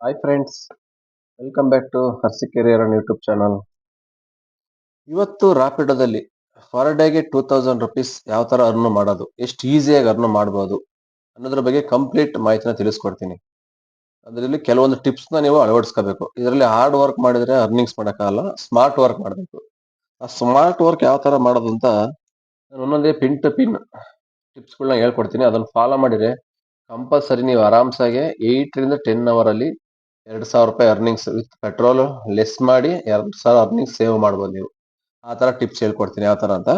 Hi friends welcome back to Harsi career YouTube channel ಇವತ್ತು ರಾಪಿಡೋದಲ್ಲಿ per ಡೇಗೆ two thousand rupees ಯಾವ ಥರ ಅರ್ನ್ ಮಾಡೋದು, ಎಷ್ಟು ಈಸಿಯಾಗಿ ಅರ್ನ್ ಮಾಡ್ಬೋದು ಅನ್ನೋದ್ರ ಬಗ್ಗೆ ಕಂಪ್ಲೀಟ್ ಮಾಹಿತಿನ ತಿಳಿಸ್ಕೊಡ್ತೀನಿ. ಅದರಲ್ಲಿ ಕೆಲವೊಂದು ಟಿಪ್ಸ್ನ ನೀವು ಅಳವಡಿಸ್ಕೋಬೇಕು. ಇದರಲ್ಲಿ ಹಾರ್ಡ್ ವರ್ಕ್ ಮಾಡಿದರೆ ಅರ್ನಿಂಗ್ಸ್ ಮಾಡೋಕ್ಕಾಗಲ್ಲ ಸ್ಮಾರ್ಟ್ ವರ್ಕ್ ಮಾಡಬೇಕು. ಆ ಸ್ಮಾರ್ಟ್ ವರ್ಕ್ ಯಾವ ಥರ ಮಾಡೋದು ಅಂತ ನಾನು ಒಂದೊಂದೇ ಪಿನ್ ಟು ಪಿನ್ ಟಿಪ್ಸ್ಗಳನ್ನ ಹೇಳ್ಕೊಡ್ತೀನಿ. ಅದನ್ನು ಫಾಲೋ ಮಾಡಿದರೆ ಕಂಪಲ್ಸರಿ ನೀವು ಆರಾಮ್ಸಾಗೆ ಏಯ್ಟ್ರಿಂದ ಟೆನ್ ಅವರಲ್ಲಿ ಎರಡು ಸಾವಿರ ರೂಪಾಯಿ ಅರ್ನಿಂಗ್ಸ್ ವಿತ್ ಪೆಟ್ರೋಲ್ ಲೆಸ್ ಮಾಡಿ ಎರಡು ಸಾವಿರ ಅರ್ನಿಂಗ್ಸ್ ಸೇವ್ ಮಾಡ್ಬೋದು ನೀವು. ಆ ತರ ಟಿಪ್ಸ್ ಹೇಳ್ಕೊಡ್ತೀನಿ ಯಾವ ತರ ಅಂತ.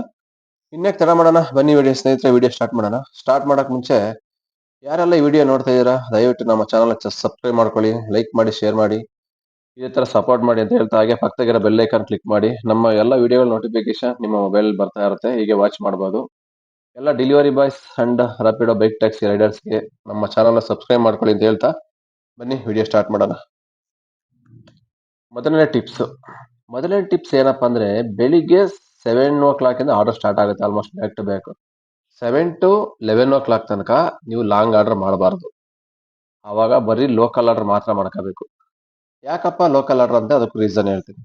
ಇನ್ಯಾಕೆ ತರ ಮಾಡೋಣ? ಬನ್ನಿ ವಿಡಿಯೋ ಸ್ನೇಹಿತರೆ ವಿಡಿಯೋ ಸ್ಟಾರ್ಟ್ ಮಾಡೋಣ. ಸ್ಟಾರ್ಟ್ ಮಾಡೋಕೆ ಮುಂಚೆ ಯಾರೆಲ್ಲ ಈ ವಿಡಿಯೋ ನೋಡ್ತಾ ಇದ್ದೀರಾ, ದಯವಿಟ್ಟು ನಮ್ಮ ಚಾನಲ್ ಸಬ್ಸ್ಕ್ರೈಬ್ ಮಾಡ್ಕೊಳ್ಳಿ ಲೈಕ್ ಮಾಡಿ ಶೇರ್ ಮಾಡಿ. ಇದೇ ತರ ಸಪೋರ್ಟ್ ಮಾಡಿ ಅಂತ ಹೇಳ್ತಾ ಹಾಗೆ ಪಕ್ಕದಾಗಿರೋ ಬೆಲ್ ಐಕಾನ್ ಕ್ಲಿಕ್ ಮಾಡಿ. ನಮ್ಮ ಎಲ್ಲ ವಿಡಿಯೋಗಳ ನೋಟಿಫಿಕೇಶನ್ ನಿಮ್ಮ ಮೊಬೈಲ್ ಬರ್ತಾ ಇರುತ್ತೆ, ಹೀಗೆ ವಾಚ್ ಮಾಡ್ಬೋದು. ಎಲ್ಲ delivery boys and Rapido bike taxi ರೈಡರ್ಸ್ಗೆ ನಮ್ಮ ಚಾನಲ್ ಸಬ್ಸ್ಕ್ರೈಬ್ ಮಾಡ್ಕೊಳ್ಳಿ ಅಂತ ಹೇಳ್ತಾ ಬನ್ನಿ ವಿಡಿಯೋ ಸ್ಟಾರ್ಟ್ ಮಾಡೋಣ. ಮೊದಲನೇ ಟಿಪ್ಸ್ ಮೊದಲನೇ ಟಿಪ್ಸ್ ಏನಪ್ಪಾ ಅಂದ್ರೆ ಬೆಳಿಗ್ಗೆ ಸೆವೆನ್ ಓ ಕ್ಲಾಕಿಂದ ಆರ್ಡರ್ ಸ್ಟಾರ್ಟ್ ಆಗುತ್ತೆ almost back to back seven to eleven o'clock ತನಕ ನೀವು ಲಾಂಗ್ ಆರ್ಡರ್ ಮಾಡಬಾರ್ದು. ಆವಾಗ ಬರೀ ಲೋಕಲ್ ಆರ್ಡರ್ ಮಾತ್ರ ಮಾಡ್ಕೋಬೇಕು. ಯಾಕಪ್ಪ ಲೋಕಲ್ ಆರ್ಡರ್ ಅಂತ ಅದಕ್ಕೆ ರೀಸನ್ ಹೇಳ್ತೀನಿ.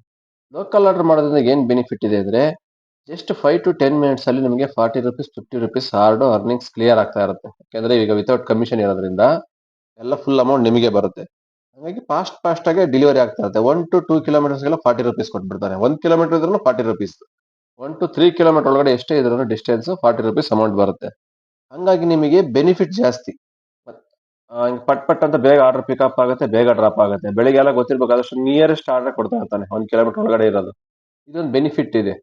ಲೋಕಲ್ ಆರ್ಡರ್ ಮಾಡೋದ್ರಿಂದ ಏನು ಬೆನಿಫಿಟ್ ಇದೆ ಅಂದ್ರೆ just five to ten minutes ಅಲ್ಲಿ ನಿಮಗೆ forty rupees fifty rupees hard earnings clear ಆಗ್ತಾ ಇರುತ್ತೆ. ಯಾಕಂದ್ರೆ ಈಗ ವಿತೌಟ್ ಕಮಿಷನ್ ಇರೋದ್ರಿಂದ ಎಲ್ಲ ಫುಲ್ ಅಮೌಂಟ್ ನಿಮಗೆ ಬರುತ್ತೆ. ಹಾಗಾಗಿ ಫಾಸ್ಟ್ ಫಾಸ್ಟ್ ಆಗಿ ಡೆಲಿವರಿ ಆಗ್ತಾ ಇರುತ್ತೆ. ಒನ್ ಟು ಟೂ ಕಿಲೋಮೀಟರ್ಸ್ಗೆಲ್ಲ ಫಾರ್ಟಿ ರುಪೀಸ್ ಕೊಟ್ಬಿಡ್ತಾರೆ. ಒಂದು ಕಿಲೋಮೀಟರ್ ಇದ್ರೂ forty rupees one to three kilometre ಒಳಗಡೆ ಎಷ್ಟೇ ಇದ್ರೂ ಡಿಸ್ಟೆನ್ಸ್ ಫಾರ್ಟಿ ರುಪೀಸ್ ಅಮೌಂಟ್ ಬರುತ್ತೆ. ಹಂಗಾಗಿ ನಿಮಗೆ ಬೆನಿಫಿಟ್ ಜಾಸ್ತಿ. ಪಟ್ ಪಟ್ ಅಂತ ಬೇಗ ಆರ್ಡರ್ ಪಿಕಪ್ ಆಗುತ್ತೆ, ಬೇಗ ಡ್ರಾಪ್ ಆಗುತ್ತೆ. ಬೆಳಿಗ್ಗೆ ಎಲ್ಲ ಗೊತ್ತಿರ್ಬೇಕು ಆದಷ್ಟು ನಿಯರೆಸ್ಟ್ ಆರ್ಡರ್ ಕೊಡ್ತಾ ಇರ್ತಾನೆ ಒಂದು ಕಿಲೋಮೀಟರ್ ಒಳಗಡೆ ಇರೋದು. ಇದೊಂದು ಬೆನಿಫಿಟ್ ಇದೆ.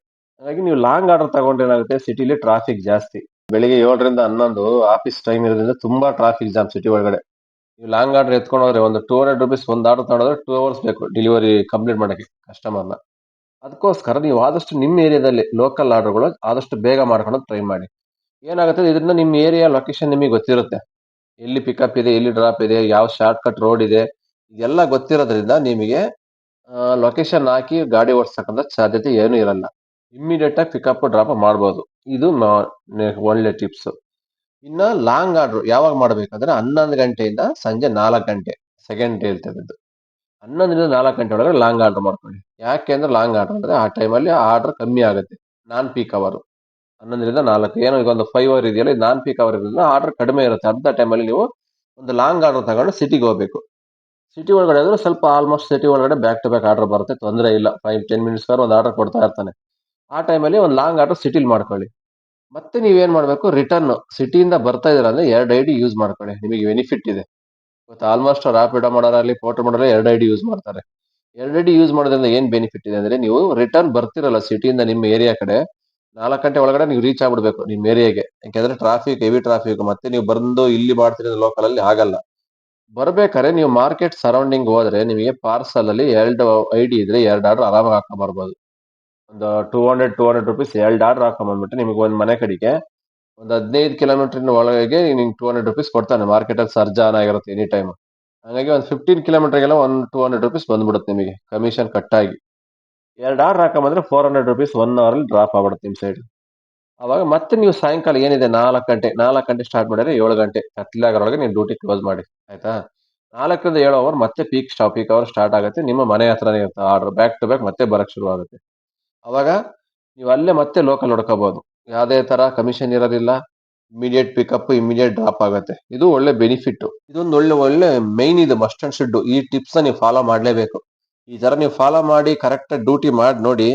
ಹಾಗಾಗಿ ನೀವು ಲಾಂಗ್ ಆರ್ಡರ್ ತಗೊಂಡ್ರೆ ಏನಾಗುತ್ತೆ ಸಿಟಿಲಿ ಟ್ರಾಫಿಕ್ ಜಾಸ್ತಿ. ಬೆಳಿಗ್ಗೆ ಏಳರಿಂದ ಹನ್ನೊಂದು ಆಫೀಸ್ ಟೈಮ್ ಇರೋದ್ರಿಂದ ತುಂಬಾ ಟ್ರಾಫಿಕ್ ಜಾಮ್ ಸಿಟಿ ಒಳಗಡೆ. ನೀವು ಲಾಂಗ್ ಆರ್ಡರ್ ಎತ್ಕೊಂಡು ಹೋದ್ರೆ ಒಂದು ಟೂ ಹಂಡ್ರೆಡ್ ರುಪೀಸ್ ಒಂದು ಆರ್ಡರ್ ತಗೊಂಡ್ರೆ ಟೂ ಅವರ್ಸ್ ಬೇಕು ಡೆಲಿವರಿ ಕಂಪ್ಲೀಟ್ ಮಾಡೋಕ್ಕೆ ಕಸ್ಟಮರ್ನ ಅದಕ್ಕೋಸ್ಕರ ನೀವು ಆದಷ್ಟು ನಿಮ್ಮ ಏರಿಯಾದಲ್ಲಿ ಲೋಕಲ್ ಆರ್ಡರ್ಗಳು ಆದಷ್ಟು ಬೇಗ ಮಾಡ್ಕೊಂಡು ಟ್ರೈ ಮಾಡಿ. ಏನಾಗುತ್ತೆ ಇದರಿಂದ ನಿಮ್ಮ ಏರಿಯಾ ಲೊಕೇಶನ್ ನಿಮಗೆ ಗೊತ್ತಿರುತ್ತೆ. ಎಲ್ಲಿ ಪಿಕಪ್ ಇದೆ, ಎಲ್ಲಿ ಡ್ರಾಪ್ ಇದೆ, ಯಾವ ಶಾರ್ಟ್ ಕಟ್ ರೋಡ್ ಇದೆ, ಇದೆಲ್ಲ ಗೊತ್ತಿರೋದ್ರಿಂದ ನಿಮಗೆ ಲೊಕೇಶನ್ ಹಾಕಿ ಗಾಡಿ ಓಡಿಸ್ತಕ್ಕಂಥ ಸಾಧ್ಯತೆ ಏನೂ ಇರಲ್ಲ. ಇಮ್ಮಿಡಿಯೇಟಾಗಿ ಪಿಕಪ್ ಡ್ರಾಪ್ ಮಾಡ್ಬೋದು. ಇದು ಒಳ್ಳೆ ಟಿಪ್ಸ್ ಇನ್ನ ಲಾಂಗ್ ಆರ್ಡರ್ ಯಾವಾಗ ಮಾಡ್ಬೇಕಂದ್ರೆ ಹನ್ನೊಂದು ಗಂಟೆಯಿಂದ ಸಂಜೆ ನಾಲ್ಕು ಗಂಟೆ ಸೆಕೆಂಡ್ ಡೇ ಇರ್ತದ್ದು ಹನ್ನೊಂದರಿಂದ ನಾಲ್ಕು ಗಂಟೆ ಒಳಗಡೆ ಲಾಂಗ್ ಆರ್ಡರ್ ಮಾಡ್ಕೊಳ್ಳಿ. ಯಾಕೆ ಅಂದ್ರೆ ಲಾಂಗ್ ಆರ್ಡರ್ ಅಂದ್ರೆ ಆ ಟೈಮಲ್ಲಿ ಆರ್ಡರ್ ಕಮ್ಮಿ ಆಗುತ್ತೆ ನಾನ್ ಪೀಕ್ ಅವರ್ ಹನ್ನೊಂದರಿಂದ ನಾಲ್ಕು, ಏನೋ ಈಗ ಒಂದು ಫೈವ್ ಅವರ್ ಇದೆಯಲ್ಲ, ಇದು ನಾನ್ ಪೀಕ್ ಅವರ್ ಇರೋದ್ರಿಂದ ಆರ್ಡರ್ ಕಡಿಮೆ ಇರುತ್ತೆ. ಅರ್ಧ ಟೈಮಲ್ಲಿ ನೀವು ಒಂದು ಲಾಂಗ್ ಆರ್ಡರ್ ತಗೊಂಡು ಸಿಟಿಗೆ ಹೋಗ್ಬೇಕು. ಸಿಟಿ ಒಳಗಡೆ ಅಂದ್ರೆ ಸ್ವಲ್ಪ ಆಲ್ಮೋಸ್ಟ್ ಸಿಟಿ ಒಳಗಡೆ ಬ್ಯಾಕ್ ಟು ಬ್ಯಾಕ್ ಆರ್ಡರ್ ಬರುತ್ತೆ, ತೊಂದರೆ ಇಲ್ಲ. ಫೈವ್ ಟೆನ್ ಮಿನಿಟ್ಸ್ ಒಂದು ಆರ್ಡರ್ ಕೊಡ್ತಾ ಇರ್ತಾನೆ. ಆ ಟೈಮಲ್ಲಿ ಒಂದು ಲಾಂಗ್ ಆರ್ಡರ್ ಸಿಟಿಲಿ ಮಾಡ್ಕೊಳ್ಳಿ. ಮತ್ತೆ ನೀವೇನ್ ಮಾಡ್ಬೇಕು? ರಿಟರ್ನ್ ಸಿಟಿಯಿಂದ ಬರ್ತಾ ಇದ್ರ ಅಂದ್ರೆ ಎರಡು ಐ ಡಿ ಯೂಸ್ ಮಾಡ್ಕೊಳ್ಳಿ. ನಿಮಗೆ ಬೆನಿಫಿಟ್ ಇದೆ. ಇವತ್ತು ಆಲ್ಮೋಸ್ಟ್ ರಾಪಿಡೋ ಮಾಡೋರಾಗಲಿ ಫೋಟೋ ಮಾಡೋರಲ್ಲಿ ಎರಡು ಐ ಡಿ ಯೂಸ್ ಮಾಡ್ತಾರೆ. ಎರಡು ಐ ಡಿ ಯೂಸ್ ಮಾಡೋದ್ರಿಂದ ಏನ್ ಬೆನಿಫಿಟ್ ಇದೆ ಅಂದ್ರೆ ನೀವು ರಿಟರ್ನ್ ಬರ್ತಿರಲ್ಲ ಸಿಟಿಯಿಂದ ನಿಮ್ಮ ಏರಿಯಾ ಕಡೆ, ನಾಲ್ಕು ಗಂಟೆ ಒಳಗಡೆ ನೀವು ರೀಚ್ ಆಗ್ಬಿಡ್ಬೇಕು ನಿಮ್ಮ ಏರಿಯಾಗೆ ಯಾಕೆಂದ್ರೆ ಟ್ರಾಫಿಕ್ ಹೆವಿ ಟ್ರಾಫಿಕ್ ಮತ್ತೆ ನೀವು ಬಂದು ಇಲ್ಲಿ ಮಾಡ್ತಿರೋ ಲೋಕಲ್ ಅಲ್ಲಿ ಆಗಲ್ಲ. ಬರ್ಬೇಕಾದ್ರೆ ನೀವು ಮಾರ್ಕೆಟ್ ಸರೌಂಡಿಂಗ್ ಹೋದ್ರೆ ನಿಮಗೆ ಪಾರ್ಸಲ್ ಅಲ್ಲಿ ಎರಡು ಐ ಡಿ ಇದ್ರೆ ಎರಡು ಆರ್ಡರ್ ಆರಾಮಾಗಿ ಹಾಕೊಂಡ್ ಬರ್ಬೋದು. ಒಂದು two hundred two hundred rupees ಎರಡು ಆರ್ಡರ್ ಹಾಕೊಂಬಂದ್ಬಿಟ್ಟು ನಿಮಗೆ ಒಂದು ಮನೆ ಕಡೆಗೆ ಒಂದು ಹದಿನೈದು ಕಿಲೋಮೀಟರ್ ಒಳಗೆ ನಿಮ್ಗೆ ಟೂ ಹಂಡ್ರೆಡ್ ರುಪೀಸ್ ಕೊಡ್ತಾನೆ. ಮಾರ್ಕೆಟಲ್ಲಿ ಸರ್ಜಾನ್ ಆಗಿರುತ್ತೆ ಎನಿ ಟೈಮ್ ಹಾಗಾಗಿ ಒಂದು ಫಿಫ್ಟೀನ್ ಕಿಲೋಮೀಟ್ರಿಗೆಲ್ಲ ಒಂದು ಟೂ ಹಂಡ್ರೆಡ್ ರುಪೀಸ್ ಬಂದ್ಬಿಡುತ್ತೆ ನಿಮಗೆ ಕಮಿಷನ್ ಕಟ್ಟಾಗಿ ಎರಡು ಆರ್ಡರ್ ಹಾಕೊಂಬಂದ್ರೆ ಫೋರ್ ಹಂಡ್ರೆಡ್ ರುಪೀಸ್ ಒನ್ ಅವರಲ್ಲಿ ಡ್ರಾಪ್ ಆಗ್ಬಿಡುತ್ತೆ ನಿಮ್ಮ ಸೈಡ್ ಅವಾಗ ಮತ್ತೆ ನೀವು ಸಾಯಂಕಾಲ ಏನಿದೆ ನಾಲ್ಕು ಗಂಟೆ ನಾಲ್ಕು ಗಂಟೆ ಸ್ಟಾರ್ಟ್ ಮಾಡಿದ್ರೆ ಏಳು ಗಂಟೆ ಕತ್ಲಾಗರೊಳಗೆ ನೀವು ಡ್ಯೂಟಿ ಕ್ಲೋಸ್ ಮಾಡಿ. ಆಯ್ತಾ? ನಾಲ್ಕರಿಂದ ಏಳು ಅವರ್ ಮತ್ತೆ peak stop peak hour start ಆಗುತ್ತೆ. ನಿಮ್ಮ ಮನೆ ಹತ್ರನೇ ಇರುತ್ತೆ. ಆರ್ಡರ್ ಬ್ಯಾಕ್ ಟು ಬ್ಯಾಕ್ ಮತ್ತೆ ಬರಕ್ಕೆ ಶುರು ಆಗುತ್ತೆ ಅವಾಗ ನೀವು ಅಲ್ಲೇ ಮತ್ತೆ ಲೋಕಲ್ ಹೊಡ್ಕೋಬಹುದು ಯಾವುದೇ ತರ ಕಮಿಷನ್ ಇರೋದಿಲ್ಲ. ಇಮಿಡಿಯೇಟ್ ಪಿಕಪ್ ಇಮಿಡಿಯೇಟ್ ಡ್ರಾಪ್ ಆಗುತ್ತೆ. ಇದು ಒಳ್ಳೆ ಬೆನಿಫಿಟ್ ಇದೊಂದು ಒಳ್ಳೆ ಒಳ್ಳೆ ಮೈನ್ ಇದು ಮಸ್ಟ್ ಅಂಡ್ ಶುಡ್ ಈ ಟಿಪ್ಸ್ ನೀವು ಫಾಲೋ ಮಾಡಲೇಬೇಕು. ಈ ತರ ನೀವು ಫಾಲೋ ಮಾಡಿ ಕರೆಕ್ಟ್ ಡ್ಯೂಟಿ ಮಾಡಿ ನೋಡಿ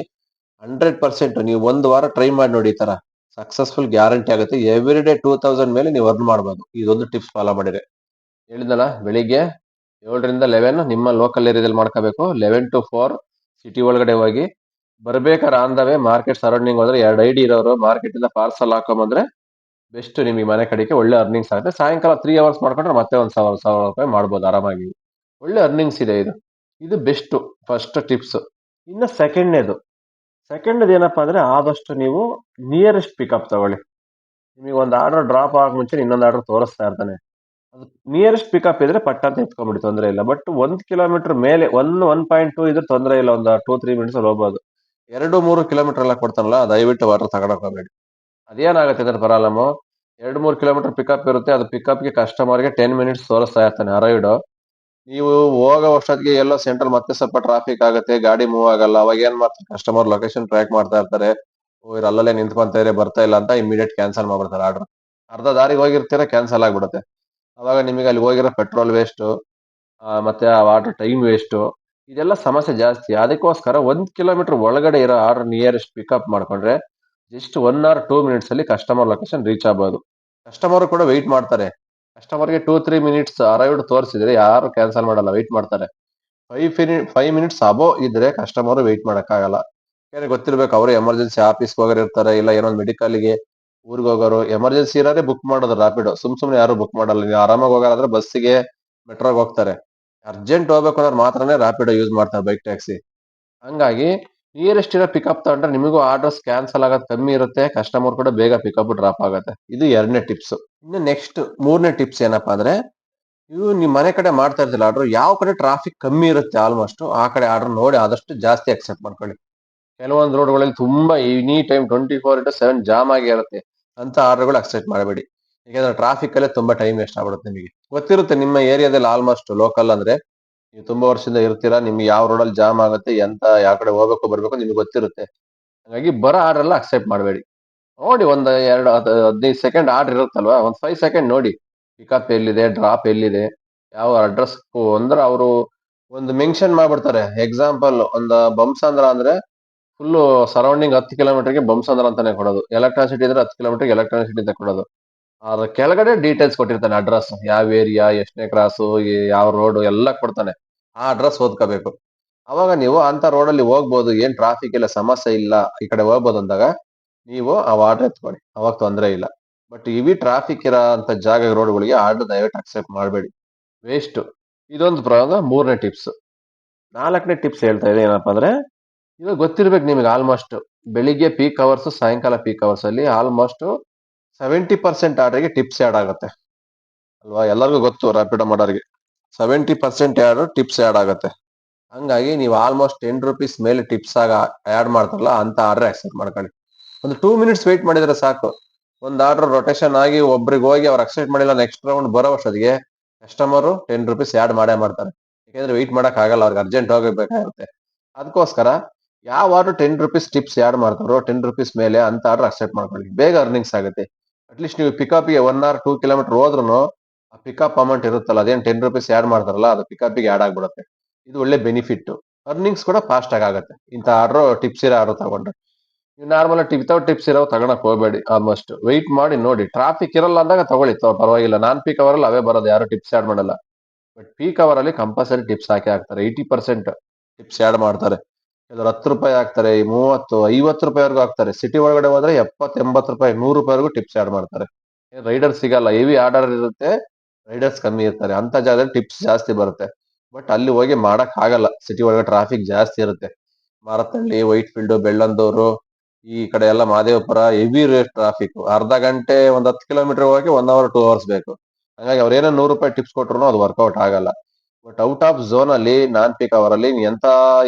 ಹಂಡ್ರೆಡ್ ಪರ್ಸೆಂಟ್ ನೀವು ಒಂದು ವಾರ ಟ್ರೈ ಮಾಡಿ ನೋಡಿ ಈ ತರ ಸಕ್ಸಸ್ಫುಲ್ ಗ್ಯಾರಂಟಿ ಆಗುತ್ತೆ. ಎವ್ರಿ ಡೇ ಟೂ ತೌಸಂಡ್ ಮೇಲೆ ನೀವು ಅರ್ನ್ ಮಾಡ್ಬೋದು. ಇದೊಂದು ಟಿಪ್ಸ್ ಫಾಲೋ ಮಾಡಿದ್ರೆ. ಹೇಳಿದಲ್ಲ ಬೆಳಿಗ್ಗೆ ಏಳರಿಂದ ಲೆವೆನ್ ನಿಮ್ಮ ಲೋಕಲ್ ಏರಿಯಾದಲ್ಲಿ ಮಾಡ್ಕೋಬೇಕು. ಲೆವೆನ್ ಟು ಫೋರ್ ಸಿಟಿ ಒಳಗಡೆ ಹೋಗಿ ಬರ್ಬೇಕಾದ್ರೆ on the way market surrounding ಹೋದ್ರೆ ಎರಡು ಐಡಿ ಇರೋರು ಮಾರ್ಕೆಟ್ ಇಂದ ಪಾರ್ಸಲ್ ಹಾಕೊಂಬಂದ್ರೆ ಬೆಸ್ಟ್ ನಿಮಗೆ ಮನೆ ಕಡೆಗೆ ಒಳ್ಳೆ ಅರ್ನಿಂಗ್ಸ್ ಆಗುತ್ತೆ. ಸಾಯಂಕಾಲ ತ್ರೀ ಅವರ್ಸ್ ಮಾಡ್ಕೊಂಡ್ರೆ ಮತ್ತೆ ಒಂದ್ ಸಾವಿರ ಸಾವಿರ ರೂಪಾಯಿ ಮಾಡ್ಬೋದು ಆರಾಮಾಗಿ. ಒಳ್ಳೆ ಅರ್ನಿಂಗ್ಸ್ ಇದೆ ಇದು. ಇದು ಬೆಸ್ಟ್ ಫಸ್ಟ್ ಟಿಪ್ಸ್ ಇನ್ನು ಸೆಕೆಂಡ್ನೇದು ಸೆಕೆಂಡ್ ಏನಪ್ಪಾ ಅಂದ್ರೆ ಆದಷ್ಟು ನೀವು ನಿಯರೆಸ್ಟ್ ಪಿಕಪ್ ತಗೊಳ್ಳಿ. ನಿಮಗೆ ಒಂದು ಆರ್ಡರ್ ಡ್ರಾಪ್ ಆಗ ಮುಂಚೆ ಇನ್ನೊಂದು ಆರ್ಡರ್ ತೋರಿಸ್ತಾ ಇರ್ತಾನೆ. ಅದು ನಿಯರೆಸ್ಟ್ ಪಿಕಪ್ ಇದ್ರೆ ಪಟ್ಟ ಅಂತ ಎತ್ಕೊಂಡ್ಬಿಡಿ, ತೊಂದರೆ ಇಲ್ಲ. ಬಟ್ ಒಂದು ಕಿಲೋಮೀಟರ್ ಮೇಲೆ ಒನ್ ಒನ್ ಪಾಯಿಂಟ್ ಟೂ ಇದ್ರೆ ತೊಂದರೆ ಇಲ್ಲ. ಒಂದು ಟೂ ತ್ರೀ ಮಿನಿಟ್ಸ್ ಅಲ್ಲಿ ಹೋಗ್ಬೋದು. ಎರಡು ಮೂರು ಕಿಲೋಮೀಟರ್ ಎಲ್ಲ ಕೊಡ್ತಾನಲ್ಲ, ದಯವಿಟ್ಟು ವಾಟರ್ ತಗೊಂಡೋಗ್ಬೇಡಿ ಹೋಗಬೇಡಿ. ಅದೇನಾಗುತ್ತೆ ಅಂದ್ರೆ ಪ್ರಾಬ್ಲಮ್ ಎರಡು ಮೂರು ಕಿಲೋಮೀಟರ್ ಪಿಕಪ್ ಇರುತ್ತೆ, ಅದು ಪಿಕಪ್ಗೆ ಕಸ್ಟಮರ್ಗೆ ಟೆನ್ ಮಿನಿಟ್ಸ್ ತೋರಿಸ್ತಾ ಇರ್ತಾನೆ ಅರೈವ್ಡ್ ನೀವು ಹೋಗೋ ಅಷ್ಟೊತ್ತಿಗೆ ಎಲ್ಲೋ ಸೆಂಟ್ರಲ್ ಮತ್ತೆ ಸ್ವಲ್ಪ ಟ್ರಾಫಿಕ್ ಆಗುತ್ತೆ, ಗಾಡಿ ಮೂವ್ ಆಗಲ್ಲ, ಅವಾಗ ಏನ್ ಮಾಡ್ತಾರೆ ಕಸ್ಟಮರ್ ಲೊಕೇಶನ್ ಟ್ರ್ಯಾಕ್ ಮಾಡ್ತಾ ಇರ್ತಾರೆ, ಓ, ಇವ್ರು ಅಲ್ಲಲ್ಲೇ ನಿಂತ್ಕೊಂತ ಇದ್ರೆ, ಬರ್ತಾ ಇಲ್ಲ ಅಂತ ಇಮಿಡಿಯೇಟ್ ಕ್ಯಾನ್ಸಲ್ ಮಾಡ್ಬಿಡ್ತಾರೆ ಆರ್ಡರ್ ಅರ್ಧ ದಾರಿಗೆ ಹೋಗಿರ್ತೀರ ಕ್ಯಾನ್ಸಲ್ ಆಗ್ಬಿಡುತ್ತೆ. ಅವಾಗ ನಿಮಗೆ ಅಲ್ಲಿ ಹೋಗಿರೋ ಪೆಟ್ರೋಲ್ ವೇಸ್ಟ್ ಮತ್ತೆ ಆ ವಾಟರ್ ಟೈಮ್ ವೇಸ್ಟ್ ಇದೆಲ್ಲ ಸಮಸ್ಯೆ ಜಾಸ್ತಿ. ಅದಕ್ಕೋಸ್ಕರ ಒಂದ್ ಕಿಲೋಮೀಟರ್ ಒಳಗಡೆ ಇರೋ ಆರ್ಡರ್ ನಿಯರೆಸ್ಟ್ ಪಿಕಪ್ ಮಾಡ್ಕೊಂಡ್ರೆ just one hour two minutes ಅಲ್ಲಿ ಕಸ್ಟಮರ್ ಲೊಕೇಶನ್ ರೀಚ್ ಆಗ್ಬೋದು. ಕಸ್ಟಮರ್ ಕೂಡ ವೆಯ್ಟ್ ಮಾಡ್ತಾರೆ. ಕಸ್ಟಮರ್ಗೆ ಟೂ ತ್ರೀ ಮಿನಿಟ್ಸ್ ಅರೈವ್ಡ್ ತೋರಿಸಿದ್ರೆ ಯಾರು ಕ್ಯಾನ್ಸಲ್ ಮಾಡಲ್ಲ ವೆಯ್ಟ್ ಮಾಡ್ತಾರೆ. ಫೈವ್ ಫೈವ್ ಮಿನಿಟ್ಸ್ ಅಬೋ ಇದ್ರೆ ಕಸ್ಟಮರ್ ವೆಯ್ಟ್ ಮಾಡೋಕ್ಕಾಗಲ್ಲ. ಯಾಕೆ ಗೊತ್ತಿರ್ಬೇಕು ಅವರು ಎಮರ್ಜೆನ್ಸಿ ಆಫೀಸ್ಗೆ ಹೋಗೋರು ಇರ್ತಾರೆ, ಇಲ್ಲ ಏನೋ ಮೆಡಿಕಲ್ಗೆ ಊರಿಗೆ ಹೋಗೋರು. ಎಮರ್ಜೆನ್ಸಿ ಇರೋದೇ ಬುಕ್ ಮಾಡೋದು ರಾಪಿಡ್ ಸುಮ್ ಸುಮ್ಮನೆ ಯಾರು ಬುಕ್ ಮಾಡಲ್ಲ. ನೀವು ಆರಾಮಾಗಿ ಹೋಗೋರಾದ್ರೆ ಬಸ್ಸಿಗೆ ಮೆಟ್ರೋಗೆ ಹೋಗ್ತಾರೆ. ಅರ್ಜೆಂಟ್ ಹೋಗ್ಬೇಕು ಅಂದ್ರೆ ಮಾತ್ರನೇ ರಾಪಿಡ್ ಯೂಸ್ ಮಾಡ್ತಾರೆ ಬೈಕ್ ಟ್ಯಾಕ್ಸಿ ಹಂಗಾಗಿ ನಿಯರೆಸ್ಟ್ ಇರೋ ಪಿಕಪ್ ತಗೊಂಡ್ರೆ ನಿಮಗೂ ಆರ್ಡರ್ಸ್ ಕ್ಯಾನ್ಸಲ್ ಆಗೋದು ಕಮ್ಮಿ ಇರುತ್ತೆ ಕಸ್ಟಮರ್ ಕೂಡ ಬೇಗ ಪಿಕಪ್ ಡ್ರಾಪ್ ಆಗುತ್ತೆ. ಇದು ಎರಡನೇ ಟಿಪ್ಸ್ ಇನ್ನು ನೆಕ್ಸ್ಟ್ ಮೂರನೇ ಟಿಪ್ಸ್ ಏನಪ್ಪಾ ಅಂದ್ರೆ ಇವು ನಿಮ್ಮ ಮನೆ ಕಡೆ ಮಾಡ್ತಾ ಇರ್ತಿಲ್ಲ ಆರ್ಡರ್ ಯಾವ ಕಡೆ ಟ್ರಾಫಿಕ್ ಕಮ್ಮಿ ಇರುತ್ತೆ ಆಲ್ಮೋಸ್ಟ್ ಆ ಕಡೆ ಆರ್ಡರ್ ನೋಡಿ ಆದಷ್ಟು ಜಾಸ್ತಿ ಅಕ್ಸೆಪ್ಟ್ ಮಾಡ್ಕೊಳ್ಳಿ. ಕೆಲವೊಂದು ರೋಡ್ಗಳಲ್ಲಿ ತುಂಬಾ any time twenty four into seven jam ಆಗಿರುತ್ತೆ ಅಂತ ಆರ್ಡರ್ಗಳು ಅಕ್ಸೆಪ್ಟ್ ಮಾಡಬೇಡಿ. ಯಾಕಂದ್ರೆ ಟ್ರಾಫಿಕ್ ಅಲ್ಲೇ ತುಂಬಾ ಟೈಮ್ ವೇಸ್ಟ್ ಆಗ್ಬಿಡುತ್ತೆ ನಿಮಗೆ. ಗೊತ್ತಿರುತ್ತೆ ನಿಮ್ಮ ಏರಿಯಾದಲ್ಲಿ ಆಲ್ಮೋಸ್ಟ್ ಲೋಕಲ್ ಅಂದ್ರೆ ನೀವು ತುಂಬಾ ವರ್ಷದಿಂದ ಇರ್ತೀರಾ, ನಿಮ್ಗೆ ಯಾವ ರೋಡಲ್ಲಿ ಜಾಮ್ ಆಗುತ್ತೆ, ಎಂತ, ಯಾವ ಕಡೆ ಹೋಗ್ಬೇಕು, ಬರ್ಬೇಕು ನಿಮ್ಗೆ ಗೊತ್ತಿರುತ್ತೆ. ಹಾಗಾಗಿ ಬರೋ ಆರ್ಡರ್ ಎಲ್ಲ ಅಕ್ಸೆಪ್ಟ್ ಮಾಡಬೇಡಿ. ನೋಡಿ ಒಂದು ಎರಡು ಹದಿನೈದು ಸೆಕೆಂಡ್ ಆರ್ಡರ್ ಇರುತ್ತಲ್ವಾ, ಒಂದ್ ಫೈವ್ ಸೆಕೆಂಡ್ ನೋಡಿ. ಪಿಕಪ್ ಎಲ್ಲಿದೆ ಡ್ರಾಪ್ ಎಲ್ಲಿದೆ, ಯಾವ ಅಡ್ರೆಸ್ ಅಂದ್ರೆ ಅವರು ಒಂದು ಮೆನ್ಷನ್ ಮಾಡ್ಬಿಡ್ತಾರೆ. ಎಕ್ಸಾಂಪಲ್ ಒಂದು ಬಂಸಂದ್ರ ಅಂದ್ರೆ ಫುಲ್ ಸರೌಂಡಿಂಗ್ ಹತ್ತು ಕಿಲೋಮೀಟರ್ಗೆ ಬಂಸಂದ್ರ ಅಂತಾನೆ ಕೊಡೋದು. ಎಲೆಕ್ಟ್ರಾಸಿಟಿ ಅಂದ್ರೆ ಹತ್ತು ಕಿಲೋಮೀಟರ್ ಎಲೆಕ್ಟ್ರಾಸಿಟಿ ಅಂತ ಕೊಡೋದು. ಅದ್ರ ಕೆಳಗಡೆ ಡೀಟೇಲ್ಸ್ ಕೊಟ್ಟಿರ್ತಾನೆ ಅಡ್ರೆಸ್ ಯಾವ ಏರಿಯಾ ಎಷ್ಟನೇ ಕ್ರಾಸು ಯಾವ ರೋಡ್ ಎಲ್ಲ ಕೊಡ್ತಾನೆ. ಆ ಅಡ್ರೆಸ್ ಓದ್ಕೋಬೇಕು. ಅವಾಗ ನೀವು ಅಂತ ರೋಡಲ್ಲಿ ಹೋಗ್ಬೋದು, ಏನ್ ಟ್ರಾಫಿಕ್ ಇಲ್ಲ, ಸಮಸ್ಯೆ ಇಲ್ಲ, ಈ ಕಡೆ ಹೋಗ್ಬೋದು ಅಂದಾಗ ನೀವು ಆ ಆರ್ಡರ್ ಎತ್ಕೊಳ್ಳಿ, ಅವಾಗ ತೊಂದರೆ ಇಲ್ಲ. ಬಟ್ ಇವಿ ಟ್ರಾಫಿಕ್ ಇರೋ ಅಂತ ಜಾಗ ರೋಡ್ಗಳಿಗೆ ಆರ್ಡರ್ ದಯವಿಟ್ಟು ಅಕ್ಸೆಪ್ಟ್ ಮಾಡಬೇಡಿ. ವೇಸ್ಟ್ ಇದೊಂದು ಪ್ರಯೋಗ, ಮೂರನೇ ಟಿಪ್ಸ್ ನಾಲ್ಕನೇ ಟಿಪ್ಸ್ ಹೇಳ್ತಾ ಇದೆ ಏನಪ್ಪಾ ಅಂದ್ರೆ ಇವಾಗ ಗೊತ್ತಿರ್ಬೇಕು ನಿಮಗೆ ಆಲ್ಮೋಸ್ಟ್ ಬೆಳಿಗ್ಗೆ ಪೀಕ್ ಅವರ್ಸ್ ಸಾಯಂಕಾಲ ಪೀಕ್ ಅವರ್ಸ್ ಅಲ್ಲಿ ಆಲ್ಮೋಸ್ಟ್ ಸೆವೆಂಟಿ ಪರ್ಸೆಂಟ್ ಆರ್ಡರ್ಗೆ ಟಿಪ್ಸ್ ಆ್ಯಡ್ ಆಗುತ್ತೆ. ಅಲ್ವಾ? ಎಲ್ಲರಿಗೂ ಗೊತ್ತು ರ್ಯಾಪಿಡೋ ಮಾಡೋರಿಗೆ seventy percent order tips add ಆಗುತ್ತೆ. ಹಂಗಾಗಿ ನೀವು ಆಲ್ಮೋಸ್ಟ್ ಟೆನ್ ರುಪೀಸ್ ಮೇಲೆ ಟಿಪ್ಸ್ ಆಗ ಆ್ಯಡ್ ಮಾಡ್ತಾರಲ್ಲ ಅಂತ ಆರ್ಡರ್ ಅಕ್ಸೆಪ್ಟ್ ಮಾಡ್ಕೊಳ್ಳಿ. ಒಂದು ಟೂ ಮಿನಿಟ್ಸ್ ವೆಯ್ಟ್ ಮಾಡಿದ್ರೆ ಸಾಕು. ಒಂದು ಆರ್ಡರ್ ರೊಟೇಷನ್ ಆಗಿ ಒಬ್ರಿಗೆ ಹೋಗಿ ಅವ್ರು ಅಕ್ಸೆಪ್ಟ್ ಮಾಡಿಲ್ಲ ನೆಕ್ಸ್ಟ್ ರೌಂಡ್ ಬರೋ ವರ್ಷದಿಗೆ ಕಸ್ಟಮರು ಟೆನ್ ರುಪೀಸ್ ಆ್ಯಡ್ ಮಾಡೇ ಮಾಡ್ತಾರೆ. ಯಾಕೆಂದ್ರೆ ವೆಯ್ಟ್ ಮಾಡಕ್ ಆಗಲ್ಲ, ಅವ್ರಿಗೆ ಅರ್ಜೆಂಟ್ ಹೋಗಬೇಕಾಗುತ್ತೆ ಅದಕ್ಕೋಸ್ಕರ ಯಾವ order ten rupees tips add ಮಾಡ್ತಾರೋ ಟೆನ್ ರುಪೀಸ್ ಮೇಲೆ ಅಂತ ಆರ್ಡರ್ ಅಕ್ಸೆಪ್ಟ್ ಮಾಡ್ಕೊಳ್ಳಿ. ಬೇಗ ಅರ್ನಿಂಗ್ಸ್ ಆಗುತ್ತೆ. ಅಟ್ಲೀಸ್ಟ್ ನೀವು ಪಿಕಪ್ಗೆ ಒನ್ ಆರ್ ಟೂ ಕಿಲೋಮೀಟರ್ ಹೋದ್ರೂ ಆ ಪಿಕಪ್ ಅಮೌಂಟ್ ಇರುತ್ತಲ್ಲ, ಅದೇನು ಟೆನ್ ರುಪೀಸ್ ಆ್ಯಡ್ ಮಾಡ್ತಾರಲ್ಲ, ಅದು ಪಿಕಪ್ಗೆ ಆ್ಯಡ್ ಆಗಿಬಿಡುತ್ತೆ. ಇದು ಒಳ್ಳೆ ಬೆನಿಫಿಟ್ ಅರ್ನಿಂಗ್ಸ್ ಕೂಡ ಫಾಸ್ಟ್ ಆಗಿ ಆಗುತ್ತೆ. ಇಂಥ ಆರ್ಡರ್ ಟಿಪ್ಸ್ ಇರೋ ಆರ್ಡರ್ ತಗೊಂಡ್ರೆ. ನೀವು ನಾರ್ಮಲ್ ವಿತೌಟ್ ಟಿಪ್ಸ್ ಇರೋ ತಗೊಳಕ್ ಹೋಗಬೇಡಿ ಆಲ್ಮೋಸ್ಟ್ ವೆಯ್ಟ್ ಮಾಡಿ, ನೋಡಿ. ಟ್ರಾಫಿಕ್ ಇರಲ್ಲ ಅಂದಾಗ ತಗೊಳ್ಳಿ ತಗೋ- ಪರವಾಗಿಲ್ಲ. ನಾನ್ ಪೀಕ್ ಅವರಲ್ಲಿ ಅವೇ ಬರೋದು, ಯಾರು ಟಿಪ್ಸ್ ಆ್ಯಡ್ ಮಾಡಲ್ಲ. ಬಟ್ ಪೀಕ್ ಅವರ್ ಅಲ್ಲಿ ಕಂಪಲ್ಸರಿ ಟಿಪ್ಸ್ ಹಾಕಿ ಹಾಕ್ತಾರೆ ಏಯ್ಟಿ ಪರ್ಸೆಂಟ್ ಟಿಪ್ಸ್ ಆ್ಯಡ್ ಮಾಡ್ತಾರೆ. ಕೆಲವರು ಹತ್ತು ರೂಪಾಯಿ ಹಾಕ್ತಾರೆ ಮೂವತ್ತು, ಐವತ್ತು ರೂಪಾಯಿವರೆಗೂ ಹಾಕ್ತಾರೆ. ಸಿಟಿ ಒಳಗಡೆ ಹೋದ್ರೆ ಎಪ್ಪತ್ತು ಎಂಬತ್ತು ರೂಪಾಯಿ ನೂರು ರೂಪಾಯಿವರೆಗೂ ಟಿಪ್ಸ್ ಆ್ಯಡ್ ಮಾಡ್ತಾರೆ ರೈಡರ್ ಸಿಗಲ್ಲ ಹೆವಿ ಆರ್ಡರ್ ಇರುತ್ತೆ ರೈಡರ್ಸ್ ಕಮ್ಮಿ ಇರ್ತಾರೆ. ಅಂತ ಜಾಗದಲ್ಲಿ ಟಿಪ್ಸ್ ಜಾಸ್ತಿ ಬರುತ್ತೆ. ಬಟ್ ಅಲ್ಲಿ ಹೋಗಿ ಮಾಡಕ್ ಆಗಲ್ಲ ಸಿಟಿ ಒಳಗಡೆ ಟ್ರಾಫಿಕ್ ಜಾಸ್ತಿ ಇರುತ್ತೆ. ಮಾರತಹಳ್ಳಿ ವೈಟ್ ಫೀಲ್ಡ್ ಬೆಳ್ಳಂದೂರು ಈ ಕಡೆ ಎಲ್ಲ ಮಹದೇವಪುರ ಹೆವಿ ರೇಟ್ ಟ್ರಾಫಿಕ್ ಅರ್ಧ ಗಂಟೆ ಒಂದ್ ಹತ್ತು ಕಿಲೋಮೀಟರ್ ಹೋಗಿ ಒನ್ ಅವರ್ ಟೂ ಅವರ್ಸ್ ಬೇಕು. ಹಾಗಾಗಿ ಅವ್ರೇನೋ ನೂರು ರೂಪಾಯಿ ಟಿಪ್ಸ್ ಕೊಟ್ರು ಅದು ವರ್ಕೌಟ್ ಆಗಲ್ಲ. ಬಟ್ ಔಟ್ ಆಫ್ ಝೋನ್ ಅಲ್ಲಿ ನಾನ್ ಪೀಕ್ ಅವರ್ ಅಲ್ಲಿ ಎಂತ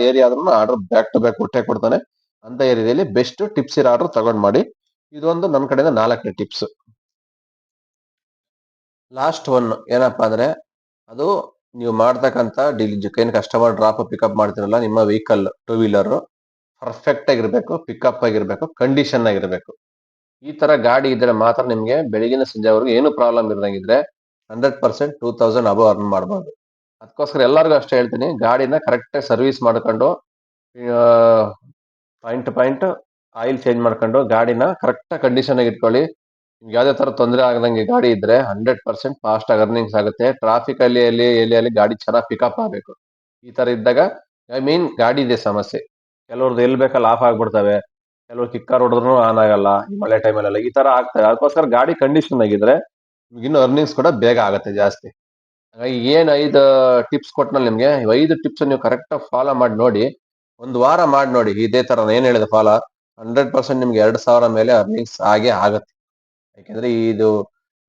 ಏರಿಯಾ ಆದ್ರೂ ಆರ್ಡರ್ ಬ್ಯಾಕ್ ಟು ಬ್ಯಾಕ್ ಕೊಟ್ಟೆ ಕೊಡ್ತಾನೆ ಅಂತ ಏರಿಯಾದಲ್ಲಿ ಬೆಸ್ಟ್ ಟಿಪ್ಸ್ ಇರೋ ಆರ್ಡರ್ ತಗೊಂಡ್ ಮಾಡಿ. ಇದೊಂದು ನನ್ನ ಕಡೆಯಿಂದ ನಾಲ್ಕನೇ ಟಿಪ್ಸ್ ಲಾಸ್ಟ್ ಒನ್ ಏನಪ್ಪಾ ಅಂದ್ರೆ, ಅದು ನೀವು ಮಾಡ್ತಕ್ಕಂತ ಡಿಲಿ ಏನು ಕಸ್ಟಮರ್ ಡ್ರಾಪ್ ಪಿಕಪ್ ಮಾಡ್ತಿರಲ್ಲ, ನಿಮ್ಮ ವೆಹಿಕಲ್ ಟೂ ವೀಲರ್ ಪರ್ಫೆಕ್ಟ್ ಆಗಿರ್ಬೇಕು ಪಿಕಪ್ ಆಗಿರ್ಬೇಕು ಕಂಡೀಷನ್ ಆಗಿರ್ಬೇಕು. ಈ ತರ ಗಾಡಿ ಇದ್ರೆ ಮಾತ್ರ ನಿಮ್ಗೆ ಬೆಳಗಿನ ಸಂಜೆವರೆಗೂ ಏನು problem ಇರದಂಗಿದ್ರೆ hundred percent two thousand above earn ಮಾಡ್ಬೋದು. ಅದಕ್ಕೋಸ್ಕರ ಎಲ್ಲರಿಗೂ ಅಷ್ಟೇ ಹೇಳ್ತೀನಿ, ಗಾಡಿನ ಕರೆಕ್ಟಾಗಿ ಸರ್ವಿಸ್ ಮಾಡ್ಕೊಂಡು ಪಾಯಿಂಟ್ ಪಾಯಿಂಟ್ ಆಯಿಲ್ ಚೇಂಜ್ ಮಾಡ್ಕೊಂಡು, ಗಾಡಿನ ಕರೆಕ್ಟಾಗಿ ಕಂಡೀಷನ್ ಆಗಿ ಇಟ್ಕೊಳ್ಳಿ. ನಿಮ್ಗೆ ಯಾವುದೇ ತರ ತೊಂದರೆ ಆಗದಂಗೆ ಗಾಡಿ ಇದ್ರೆ ಹಂಡ್ರೆಡ್ ಪರ್ಸೆಂಟ್ ಫಾಸ್ಟ್ ಆಗಿ ಅರ್ನಿಂಗ್ಸ್ ಆಗುತ್ತೆ. ಟ್ರಾಫಿಕ್ ಅಲ್ಲಿ ಎಲ್ಲಿ, ಅಲ್ಲಿ ಗಾಡಿ ಚೆನ್ನಾಗಿ ಪಿಕಪ್ ಆಗಬೇಕು. ಈ ತರ ಇದ್ದಾಗ ಐ ಮೀನ್ ಗಾಡಿ ಇದೆ ಸಮಸ್ಯೆ. ಕೆಲವ್ರದ್ದು ಎಲ್ಲಿ ಬೇಕಲ್ಲಿ ಆಫ್ ಆಗ್ಬಿಡ್ತವೆ. ಕೆಲವ್ರು ಕಿಕ್ಕರ್ ಹೊಡೆದ್ರು ಆನ್ ಆಗಲ್ಲ, ಈ ಮಳೆ ಟೈಮಲ್ಲೆಲ್ಲ ಈ ತರ ಆಗ್ತವೆ ಅದಕ್ಕೋಸ್ಕರ ಗಾಡಿ ಕಂಡೀಷನ್ ಆಗಿದ್ರೆ, ನಿಮ್ಗೆ ಇನ್ನು ಅರ್ನಿಂಗ್ಸ್ ಕೂಡ ಬೇಗ ಆಗುತ್ತೆ ಜಾಸ್ತಿ. ಏನ್ ಐದು ಟಿಪ್ಸ್ ಕೊಟ್ಟನಲ್ಲ ನಿಮಗೆ? ಐದು ಟಿಪ್ಸ್ ನೀವು ಕರೆಕ್ಟಾಗಿ ಫಾಲೋ ಮಾಡಿ ನೋಡಿ. ಒಂದು ವಾರ ಮಾಡಿ ನೋಡಿ. ಇದೇ ತರ ಏನು ಹೇಳಿದೆ ಫಾಲೋ? ಹಂಡ್ರೆಡ್ ಪರ್ಸೆಂಟ್ ನಿಮ್ಗೆ ಎರಡು ಸಾವಿರ ಮೇಲೆ ಅರ್ನಿಂಗ್ಸ್ ಆಗೇ ಆಗುತ್ತೆ. ಯಾಕೆಂದ್ರೆ ಇದು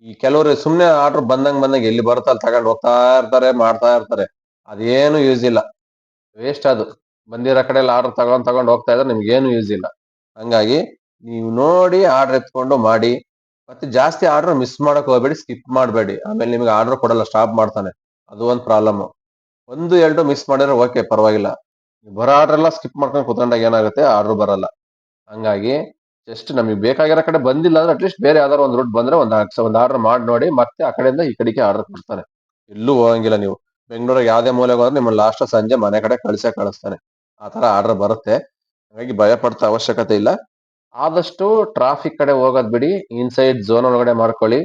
ಈ ಕೆಲವರು ಸುಮ್ಮನೆ ಆರ್ಡರ್ ಬಂದಂಗೆ ಬಂದಂಗೆ ಎಲ್ಲಿ ಬರುತ್ತೆ ಅಲ್ಲಿ ತಗೊಂಡು ಹೋಗ್ತಾ ಇರ್ತಾರೆ, ಮಾಡ್ತಾ ಇರ್ತಾರೆ. ಅದೇನು ಯೂಸ್ ಇಲ್ಲ. ವೇಸ್ಟ್ ಅದು. ಬಂದಿರೋ ಕಡೆ ಆರ್ಡರ್ ತಗೊಂಡ್ ತಗೊಂಡು ಹೋಗ್ತಾ ಇದ್ರೆ ನಿಮ್ಗೆ ಏನು ಯೂಸ್ ಇಲ್ಲ. ಹಂಗಾಗಿ ನೀವು ನೋಡಿ ಆರ್ಡರ್ ಎತ್ಕೊಂಡು ಮಾಡಿ. ಮತ್ತೆ ಜಾಸ್ತಿ ಆರ್ಡರ್ ಮಿಸ್ ಮಾಡಕ್ ಹೋಗಬೇಡಿ ಸ್ಕಿಪ್ ಮಾಡಬೇಡಿ. ಆಮೇಲೆ ನಿಮ್ಗೆ ಆರ್ಡರ್ ಕೊಡಲ್ಲ ಸ್ಟಾಪ್ ಮಾಡ್ತಾನೆ. ಅದು ಒಂದು ಪ್ರಾಬ್ಲಮ್ ಒಂದು, ಎರಡು ಮಿಸ್ ಮಾಡಿದ್ರೆ ಓಕೆ ಪರವಾಗಿಲ್ಲ. ಬರೋ ಆರ್ಡರ್ ಎಲ್ಲ ಸ್ಕಿಪ್ ಮಾಡ್ಕೊಂಡು ಕುತ್ಕೊಂಡಾಗ ಏನಾಗುತ್ತೆ? ಆರ್ಡರ್ ಬರಲ್ಲ. ಹಂಗಾಗಿ ಜಸ್ಟ್ ನಮಗೆ ಬೇಕಾಗಿರೋ ಕಡೆ ಬಂದಿಲ್ಲ ಅಂದ್ರೆ ಅಟ್ಲೀಸ್ಟ್ ಬೇರೆ ಯಾವ್ದಾದ್ರು ಒಂದು ರೂಟ್ ಬಂದ್ರೆ ಒಂದು ಒಂದು ಆರ್ಡರ್ ಮಾಡಿ ನೋಡಿ, ಮತ್ತೆ ಆ ಕಡೆಯಿಂದ ಈ ಕಡೆಗೆ ಆರ್ಡರ್ ಕೊಡ್ತಾನೆ. ಎಲ್ಲೂ ಹೋಗಂಗಿಲ್ಲ ನೀವು. ಬೆಂಗಳೂರಿಗೆ ಯಾವುದೇ ಮೂಲೆಗೆ ಹೋದ್ರೆ ನಿಮ್ಮ ಲಾಸ್ಟ್ ಸಂಜೆ ಮನೆ ಕಡೆ ಕಳಿಸೇ ಕಳಿಸ್ತಾನೆ. ಆ ತರ ಆರ್ಡರ್ ಬರುತ್ತೆ. ಹಾಗಾಗಿ ಭಯ ಪಡ್ತಾ ಅವಶ್ಯಕತೆ ಇಲ್ಲ. ಆದಷ್ಟು ಟ್ರಾಫಿಕ್ ಕಡೆ ಹೋಗೋದ್ ಬಿಡಿ ಇನ್ಸೈಡ್ ಝೋನ್ ಒಳಗಡೆ ಮಾಡ್ಕೊಳ್ಳಿ.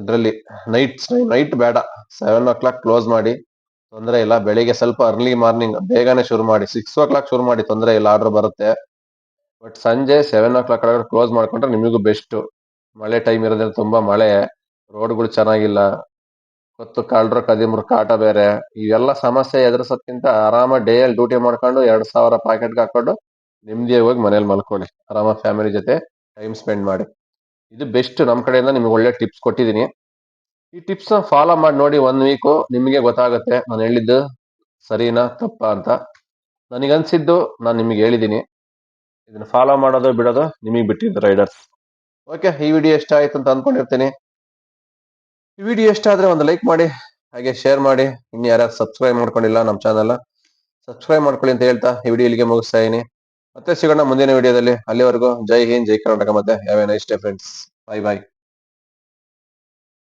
ಇದರಲ್ಲಿ ನೈಟ್ ನೈಟ್ ಬೇಡ. ಸೆವೆನ್ ಓ ಕ್ಲಾಕ್ ಕ್ಲೋಸ್ ಮಾಡಿ. ತೊಂದರೆ ಇಲ್ಲ. ಬೆಳಿಗ್ಗೆ ಸ್ವಲ್ಪ ಅರ್ಲಿ ಮಾರ್ನಿಂಗ್ ಬೇಗನೆ ಶುರು ಮಾಡಿ. ಸಿಕ್ಸ್ ಓ ಕ್ಲಾಕ್ ಶುರು ಮಾಡಿ ತೊಂದರೆ ಇಲ್ಲ. ಆರ್ಡರ್ ಬರುತ್ತೆ. ಬಟ್ ಸಂಜೆ ಸೆವೆನ್ ಓ ಕ್ಲಾಕ್ ಒಳಗಡೆ ಕ್ಲೋಸ್ ಮಾಡ್ಕೊಂಡ್ರೆ ನಿಮಗೂ ಬೆಸ್ಟ್ ಮಳೆ ಟೈಮ್ ಇರೋದ್ರಿಂದ ತುಂಬಾ ಮಳೆ. ರೋಡ್ಗಳು ಚೆನ್ನಾಗಿಲ್ಲ. ಕೊತ್ತು ಕಳ್ರ ಕದಿಮ್ರ, ಕಾಟ ಬೇರೆ. ಇವೆಲ್ಲ ಸಮಸ್ಯೆ ಎದುರಿಸೋದ್ಕಿಂತ ಆರಾಮ ಡೇ ಅಲ್ಲಿ ಡ್ಯೂಟಿ ಮಾಡ್ಕೊಂಡು ಎರಡು ಸಾವಿರ ಪ್ಯಾಕೆಟ್ಗೆ ಹಾಕೊಂಡು ನೆಮ್ಮದಿಯಾಗಿ ಹೋಗಿ ಮನೇಲಿ ಮಲ್ಕೊಳ್ಳಿ. ಆರಾಮ ಫ್ಯಾಮಿಲಿ ಜೊತೆ ಟೈಮ್ ಸ್ಪೆಂಡ್ ಮಾಡಿ. ಇದು ಬೆಸ್ಟ್ ನಮ್ಮ ಕಡೆಯಿಂದ ನಿಮ್ಗೆ ಒಳ್ಳೆ ಟಿಪ್ಸ್ ಕೊಟ್ಟಿದ್ದೀನಿ ಈ ಟಿಪ್ಸ್ ಫಾಲೋ ಮಾಡಿ ನೋಡಿ ಒನ್ ವೀಕು ನಿಮಗೆ ಗೊತ್ತಾಗುತ್ತೆ ನಾನು ಹೇಳಿದ್ದು ಸರಿನಾ ತಪ್ಪಾ ಅಂತ. ನನಗನ್ಸಿದ್ದು ನಾನು ನಿಮಗೆ ಹೇಳಿದ್ದೀನಿ ಇದನ್ನು ಫಾಲೋ ಮಾಡೋದು ಬಿಡೋದು ನಿಮಗೆ ಬಿಟ್ಟಿದ್ದು ರೈಡರ್ಸ್ ಓಕೆ ಈ ವಿಡಿಯೋ ಇಷ್ಟ ಆಯ್ತು ಅಂತ ಅಂದ್ಕೊಂಡಿರ್ತೀನಿ ಈ ವಿಡಿಯೋ ಇಷ್ಟ ಒಂದು ಲೈಕ್ ಮಾಡಿ, ಹಾಗೆ ಶೇರ್ ಮಾಡಿ. ಇನ್ನು ಯಾರ್ಯಾರು ಸಬ್ಸ್ಕ್ರೈಬ್ ಮಾಡ್ಕೊಂಡಿಲ್ಲ ನಮ್ಮ ಚಾನಲ್ ಸಬ್ಸ್ಕ್ರೈಬ್ ಮಾಡ್ಕೊಳ್ಳಿ ಅಂತ ಹೇಳ್ತಾ ಈ ವಿಡಿಯೋ ಇಲ್ಲಿಗೆ ಮುಗಿಸ್ತಾ ಇದೀನಿ. ಮತ್ತೆ ಸಿಗೋಣ ಮುಂದಿನ ವಿಡಿಯೋದಲ್ಲಿ. ಅಲ್ಲಿವರೆಗೂ ಜೈ ಹಿಂದ್, ಜೈ ಕರ್ನಾಟಕ ಮತ್ತೆ ಯಾವೇ nice day friends bye bye